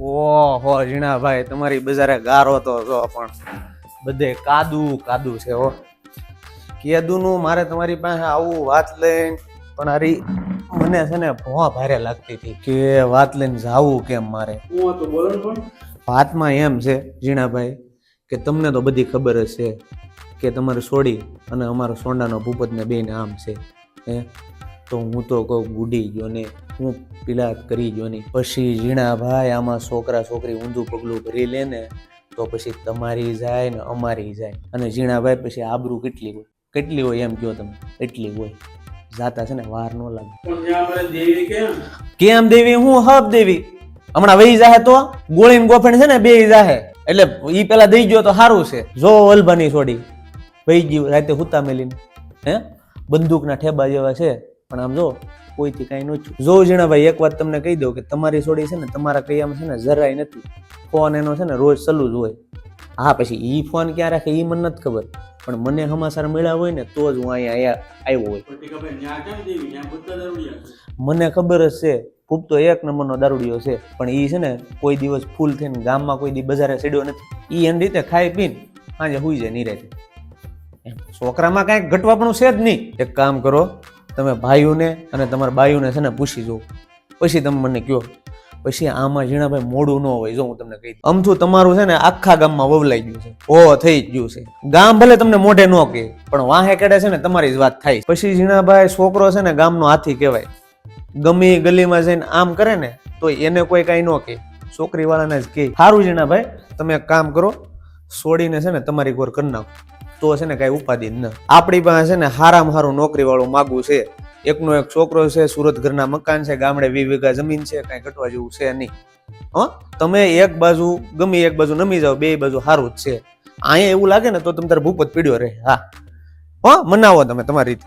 ઓહો જીણાભાઈ તમારી બજારે ગારો તો જો પણ. બધે કાદુ કાદુ છે હો. કેદુનું મારે તમારી પાસે આવું વાત લઈને પણ આરી મને છે ને ભોવા ભારે લાગતી હતી કે વાત લઈને જાવું કેમ મારે? હું હતું બોલો પણ. વાતમાં એમ છે ઝીણાભાઈ કે તમને તો બધી ખબર છે કે તમારે સોડી અને અમારો સોંડાનો ભૂપતને બેન આમ છે હે? તો હું તો કહું ગુડી ગયો ને હું પીલાત કરી ગયો નહીં પછી ઝીણાભાઈ આમાં છોકરા છોકરી ઊંધું પગલું ભરી લે ને તો પછી તમારી જાય ને અમારી જાય. અને ઝીણાભાઈ પછી આબરૂ કેટલી હોય? કેટલી હોય એમ કહો તમે? એટલી હોય. જાતા છે ને વાર ન લાગે. કેમ? દેવી? હું હબ દેવી. હમણાં વહી જાહે તો? ગોળી ને ગોફેણ છે ને બે જાહે. એટલે ઈ પેલા દઈ ગયો તો સારું છે. જો વલભાની છોડી. વહી ગયું રાતે હુતા મેલીને. હે? બંદૂકના ઠેબા જેવા છે. પણ આમ જો કોઈથી કાંઈ ન છું જો જીણાભાઈ એક વાત તમને કહી દઉં કે તમારી છોડી છે ને તમારા કૈયામાં છે ને જરાય નથી. ફોન એનો છે ને રોજ સલું જ હોય. હા પછી એ ફોન ક્યાં રાખે એ મને નથી ખબર. પણ મને સમાચાર મળ્યા હોય ને તો જ હું અહીંયા આવ્યો હોય. મને ખબર જ છે ખૂબ તો એક નંબરનો દારૂડિયો છે પણ એ છે ને કોઈ દિવસ ફૂલ થઈને ગામમાં કોઈ દી બજારે ચડ્યો નથી. એ એની રીતે ખાઈ પીને સાંજે હુઈ જાય એમ છોકરામાં કાંઈક ઘટવાપણું છે જ નહીં. એક કામ કરો તમે ભાઈઓને અને તમારા બાઈઓને છે ને પૂછી જુઓ પછી તમે મને કહો. પછી આમાં ઝીણાભાઈ મોડું ન હોય, જો હું તમને કહી દઉં. અમથું તમારું છે ને આખા ગામમાં વવલાઈ ગયું છે. ઓ થઈ ગયું છે. ગામ ભલે તમને મોઢે ન કહે, પણ વાહે કેડે છે ને તમારી જ વાત થાય પછી ઝીણાભાઈ છોકરો છે ને ગામનો હાથી કહેવાય. ગમે ગલીમાં જઈને આમ કરે ને, તો એને કોઈ કાંઈ ન કહે. છોકરી વાળાને જ કહે. સારું ઝીણાભાઈ, તમે એક કામ કરો છોડીને છે ને તમારી ઘર કરી નાખો. તો છે ને કાંઈ ઉપાધિ ન. આપણી પાસે છે ને હારામાં હારું નોકરી વાળું માગવું છે. એકનો એક છોકરો છે, સુરત ઘરના મકાન છે, ગામડે વી વીઘા જમીન છે, કાંઈ ઘટવા જેવું છે નહીં. હ? તમે એક બાજુ ગમે, એક બાજુ નમી જાઓ, બે બાજુ સારું જ છે. અહીંયા એવું લાગે ને તો તમે તારે ભૂપત પીડ્યો રહે. હા. હા? મનાવો તમે તમારી રીતે.